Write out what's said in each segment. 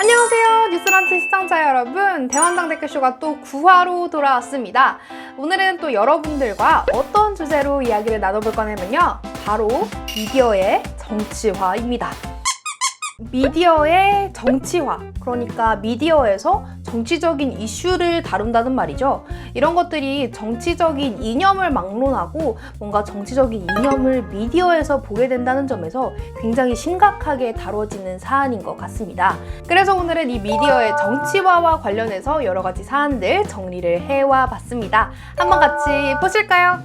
안녕하세요 뉴스런치 시청자 여러분. 대원장 댓글쇼가 또 9화로 돌아왔습니다. 오늘은 또 여러분들과 어떤 주제로 이야기를 나눠볼 거냐면요. 바로 미디어의 정치화입니다 미디어의 정치화 그러니까 미디어에서 정치적인 이슈를 다룬다는 말이죠 이런 것들이 정치적인 이념을 막론하고 뭔가 정치적인 이념을 미디어에서 보게 된다는 점에서 굉장히 심각하게 다뤄지는 사안인 것 같습니다 그래서 오늘은 이 미디어의 정치화와 관련해서 여러 가지 사안들 정리를 해와 봤습니다. 한번 같이 보실까요?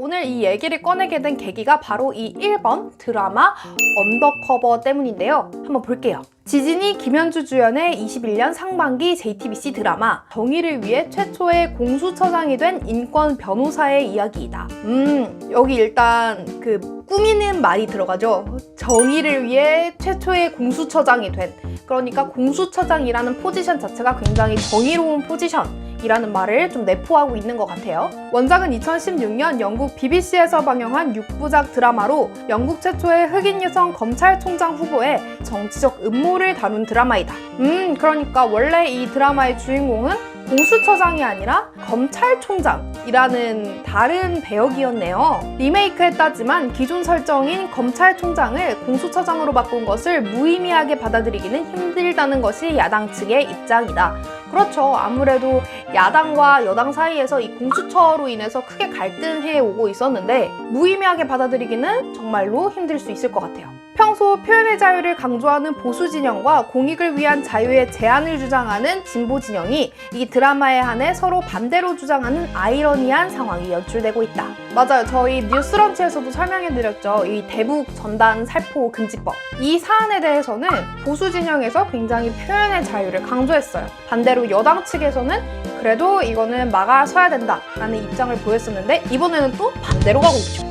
오늘 이 얘기를 꺼내게 된 계기가 바로 이 1번 드라마 언더커버 때문인데요. 한번 볼게요. 지진이 김현주 주연의 21년 상반기 JTBC 드라마 정의를 위해 최초의 공수처장이 된 인권 변호사의 이야기이다. 음, 여기 일단 그 꾸미는 말이 들어가죠. 정의를 위해 최초의 공수처장이 된. 그러니까 공수처장이라는 포지션 자체가 굉장히 정의로운 포지션. 이라는 말을 좀 내포하고 있는 것 같아요. 원작은 2016년 영국 BBC에서 방영한 6부작 드라마로 영국 최초의 흑인 여성 검찰총장 후보의 정치적 음모를 다룬 드라마이다. 음, 그러니까 원래 이 드라마의 주인공은 공수처장이 아니라 검찰총장이라는 다른 배역이었네요. 리메이크했다지만 기존 설정인 검찰총장을 공수처장으로 바꾼 것을 무의미하게 받아들이기는 힘들다는 것이 야당 측의 입장이다. 그렇죠. 아무래도 야당과 여당 사이에서 이 공수처로 인해서 크게 갈등해 오고 있었는데 무의미하게 받아들이기는 정말로 힘들 수 있을 것 같아요. 평소 표현의 자유를 강조하는 보수 진영과 공익을 위한 자유의 제한을 주장하는 진보 진영이 이 드라마에 한해 서로 반대로 주장하는 아이러니한 상황이 연출되고 있다. 맞아요. 저희 뉴스런치에서도 설명해드렸죠. 이 대북 전단 살포 금지법. 이 사안에 대해서는 보수 진영에서 굉장히 표현의 자유를 강조했어요. 반대로 여당 측에서는 그래도 이거는 막아서야 된다라는 입장을 보였었는데 이번에는 또 반대로 가고 있죠.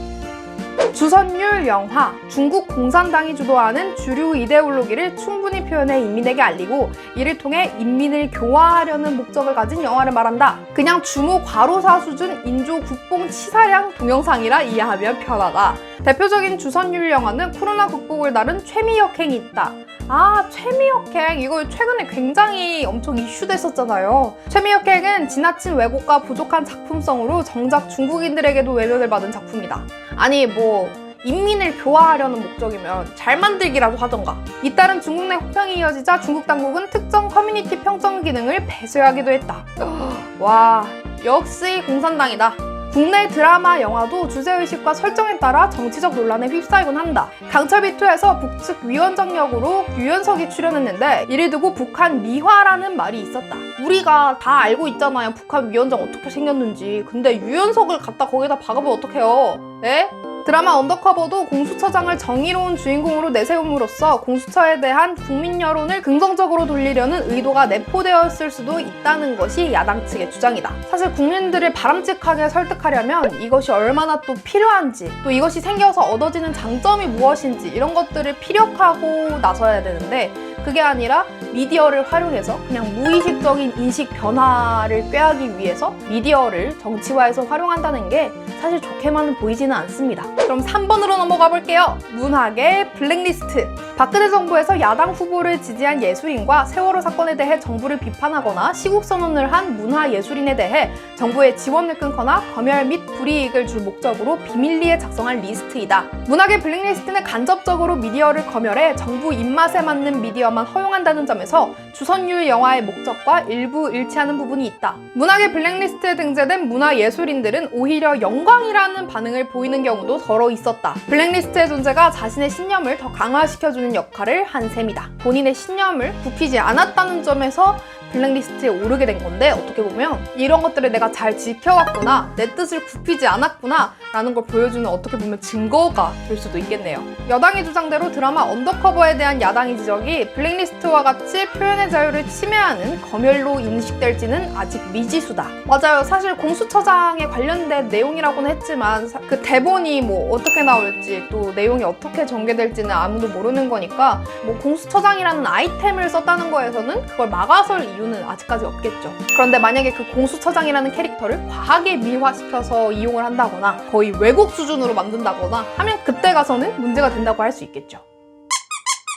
주선율 영화 중국 공산당이 주도하는 주류 이데올로기를 충분히 표현해 인민에게 알리고 이를 통해 인민을 교화하려는 목적을 가진 영화를 말한다. 그냥 주모 과로사 수준 인조 국뽕 치사량 동영상이라 이해하면 편하다. 대표적인 주선율 영화는 코로나 극복을 다룬 최미역행이 있다. 아, 최미역행. 이거 최근에 굉장히 엄청 이슈됐었잖아요. 최미역행은 지나친 왜곡과 부족한 작품성으로 정작 중국인들에게도 외면을 받은 작품이다. 아니, 뭐, 인민을 교화하려는 목적이면 잘 만들기라도 하던가. 잇따른 중국 내 혹평이 이어지자 중국 당국은 특정 커뮤니티 평정 기능을 폐쇄하기도 했다. 와, 역시 공산당이다. 국내 드라마, 영화도 주제의식과 설정에 따라 정치적 논란에 휩싸이곤 한다. 강철비2에서 북측 위원장 역으로 유연석이 출연했는데 이를 두고 북한 미화라는 말이 있었다. 우리가 다 알고 있잖아요. 북한 위원장 어떻게 생겼는지. 근데 유연석을 갖다 거기다 박으면 어떡해요? 네? 드라마 언더커버도 공수처장을 정의로운 주인공으로 내세움으로써 공수처에 대한 국민 여론을 긍정적으로 돌리려는 의도가 내포되었을 수도 있다는 것이 야당 측의 주장이다. 사실 국민들을 바람직하게 설득하려면 이것이 얼마나 또 필요한지, 또 이것이 생겨서 얻어지는 장점이 무엇인지 이런 것들을 피력하고 나서야 되는데 그게 아니라 미디어를 활용해서 그냥 무의식적인 인식 변화를 꾀하기 위해서 미디어를 정치화해서 활용한다는 게 사실 좋게만은 보이지는 않습니다. 그럼 3번으로 넘어가 볼게요. 문학의 블랙리스트. 박근혜 정부에서 야당 후보를 지지한 예술인과 세월호 사건에 대해 정부를 비판하거나 시국 선언을 한 문화 예술인에 대해 정부의 지원을 끊거나 검열 및 불이익을 줄 목적으로 비밀리에 작성한 리스트이다. 문학의 블랙리스트는 간접적으로 미디어를 검열해 정부 입맛에 맞는 미디어만 허용한다는 점에서 주선율 영화의 목적과 일부 일치하는 부분이 있다. 문학의 블랙리스트에 등재된 문화 예술인들은 오히려 영 광이라는 반응을 보이는 경우도 더러 있었다. 블랙리스트의 존재가 자신의 신념을 더 강화시켜주는 역할을 한 셈이다. 본인의 신념을 굽히지 않았다는 점에서 블랙리스트에 오르게 된 건데 어떻게 보면 이런 것들을 내가 잘 지켜왔구나 내 뜻을 굽히지 않았구나 라는 걸 보여주는 어떻게 보면 증거가 될 수도 있겠네요. 여당의 주장대로 드라마 언더커버에 대한 야당의 지적이 블랙리스트와 같이 표현의 자유를 침해하는 검열로 인식될지는 아직 미지수다. 맞아요. 사실 공수처장에 관련된 내용이라고는 했지만 사- 그 대본이 뭐 어떻게 나올지 또 내용이 어떻게 전개될지는 아무도 모르는 거니까 뭐 공수처장이라는 아이템을 썼다는 거에서는 그걸 막아설 이유는 아직까지 없겠죠. 그런데 만약에 그 공수처장이라는 캐릭터를 과하게 미화시켜서 이용을 한다거나 거의 왜곡 수준으로 만든다거나 하면 그때 가서는 문제가 된다고 할 수 있겠죠.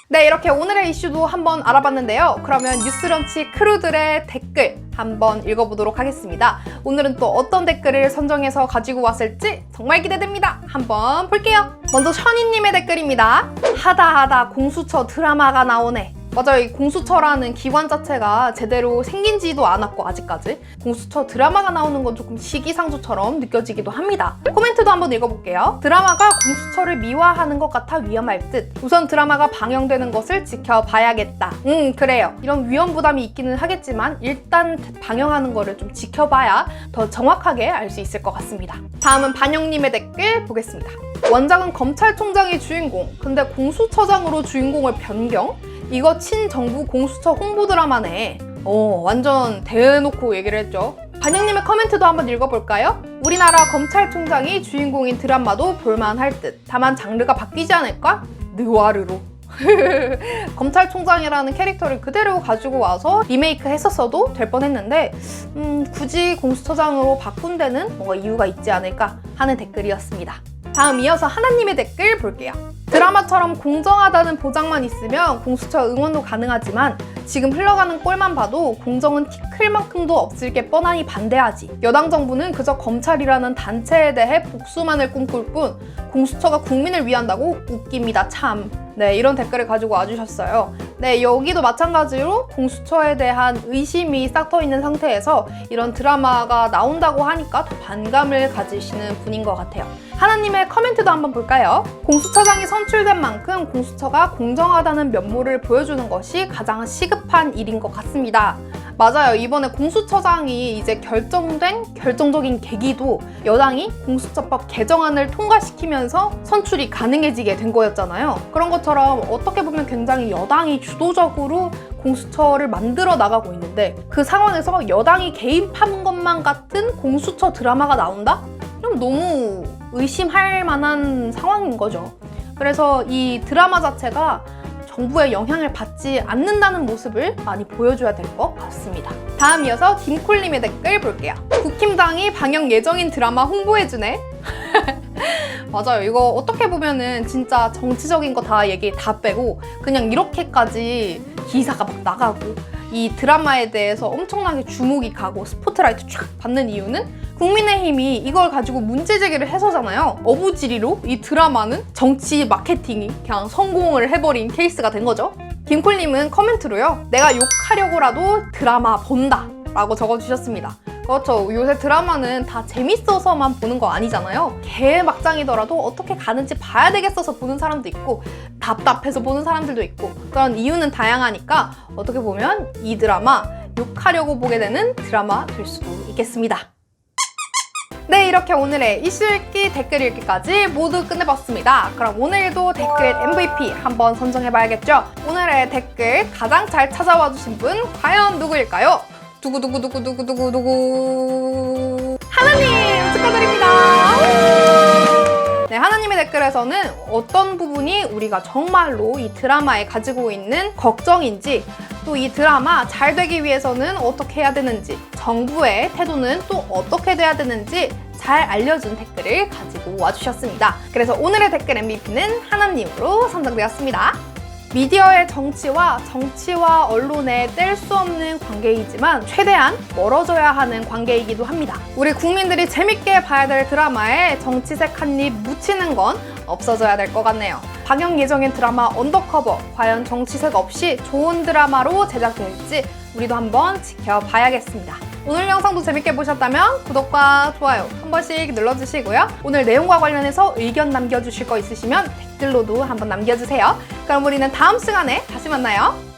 네, 이렇게 오늘의 이슈도 한번 알아봤는데요. 그러면 뉴스런치 크루들의 댓글 한번 읽어보도록 하겠습니다. 오늘은 또 어떤 댓글을 선정해서 가지고 왔을지 정말 기대됩니다. 한번 볼게요. 먼저 션이님의 댓글입니다. 하다 하다 공수처 드라마가 나오네. 맞아요. 이 공수처라는 기관 자체가 제대로 생긴지도 않았고 아직까지 공수처 드라마가 나오는 건 조금 시기상조처럼 느껴지기도 합니다. 코멘트도 한번 읽어볼게요. 드라마가 공수처를 미화하는 것 같아 위험할 듯. 우선 드라마가 방영되는 것을 지켜봐야겠다. 음 그래요. 이런 위험 부담이 있기는 하겠지만 일단 방영하는 거를 좀 지켜봐야 더 정확하게 알 수 있을 것 같습니다. 다음은 반영님의 댓글 보겠습니다. 원작은 검찰총장이 주인공, 근데 공수처장으로 주인공을 변경? 이거 친정부 공수처 홍보 드라마 네. 어, 완전 대놓고 얘기를 했죠. 반영님의 커멘트도 한번 읽어볼까요? 우리나라 검찰총장이 주인공인 드라마도 볼만할 듯. 다만 장르가 바뀌지 않을까? 느와르로. 검찰총장이라는 캐릭터를 그대로 가지고 와서 리메이크 했었어도 될 뻔했는데 음, 굳이 공수처장으로 바꾼 데는 뭔가 이유가 있지 않을까 하는 댓글이었습니다. 다음 이어서 하나님의 댓글 볼게요. 드라마처럼 공정하다는 보장만 있으면 공수처 응원도 가능하지만 지금 흘러가는 꼴만 봐도 공정은 티클만큼도 없을 게 뻔하니 반대하지. 여당 정부는 그저 검찰이라는 단체에 대해 복수만을 꿈꿀 뿐 공수처가 국민을 위한다고 웃깁니다. 참. 네, 이런 댓글을 가지고 와주셨어요. 네, 여기도 마찬가지로 공수처에 대한 의심이 싹터 있는 상태에서 이런 드라마가 나온다고 하니까 더 반감을 가지시는 분인 것 같아요. 하나님의 커멘트도 한번 볼까요? 공수처장이 선출된 만큼 공수처가 공정하다는 면모를 보여주는 것이 가장 시급한 일인 것 같습니다. 맞아요. 이번에 공수처장이 이제 결정된 결정적인 계기도 여당이 공수처법 개정안을 통과시키면서 선출이 가능해지게 된 거였잖아요. 그런 것처럼 어떻게 보면 굉장히 여당이 주도적으로 공수처를 만들어 나가고 있는데 그 상황에서 여당이 개입한 것만 같은 공수처 드라마가 나온다? 그럼 너무 의심할 만한 상황인 거죠. 그래서 이 드라마 자체가 정부의 영향을 받지 않는다는 모습을 많이 보여줘야 될 것 같습니다. 다음 이어서 김콜님의 댓글 볼게요. 국힘당이 방영 예정인 드라마 홍보해주네. 맞아요. 이거 어떻게 보면은 진짜 정치적인 거 다 얘기 다 빼고 그냥 이렇게까지 기사가 막 나가고 이 드라마에 대해서 엄청나게 주목이 가고 스포트라이트 쫙 받는 이유는 국민의힘이 이걸 가지고 문제 제기를 해서잖아요. 어부지리로 이 드라마는 정치 마케팅이 그냥 성공을 해버린 케이스가 된 거죠. 김콜님은 커멘트로요. 내가 욕하려고라도 드라마 본다. 라고 적어주셨습니다. 그렇죠. 요새 드라마는 다 재밌어서만 보는 거 아니잖아요. 개막장이더라도 어떻게 가는지 봐야 되겠어서 보는 사람도 있고, 답답해서 보는 사람들도 있고, 그런 이유는 다양하니까 어떻게 보면 이 드라마 욕하려고 보게 되는 드라마 될 수도 있겠습니다. 네, 이렇게 오늘의 이슈 읽기, 댓글 읽기까지 모두 끝내봤습니다. 그럼 오늘도 댓글 MVP 한번 선정해봐야겠죠? 오늘의 댓글 가장 잘 찾아와 주신 분 과연 누구일까요? 두구두구두구두구두구두구 하나님 축하드립니다. 네, 하나님의 댓글에서는 어떤 부분이 우리가 정말로 이 드라마에 가지고 있는 걱정인지 또 이 드라마 잘 되기 위해서는 어떻게 해야 되는지 정부의 태도는 또 어떻게 돼야 되는지 잘 알려준 댓글을 가지고 와주셨습니다. 그래서 오늘의 댓글 MVP는 하나님으로 선정되었습니다. 미디어의 정치와 정치와 언론의 뗄 수 없는 관계이지만 최대한 멀어져야 하는 관계이기도 합니다. 우리 국민들이 재밌게 봐야 될 드라마에 정치색 한 입 묻히는 건 없어져야 될 것 같네요. 방영 예정인 드라마 언더커버 과연 정치색 없이 좋은 드라마로 제작될지 우리도 한번 지켜봐야겠습니다. 오늘 영상도 재밌게 보셨다면 구독과 좋아요 한 번씩 눌러주시고요. 오늘 내용과 관련해서 의견 남겨주실 거 있으시면 댓글로도 한번 남겨주세요. 그럼 우리는 다음 시간에 다시 만나요.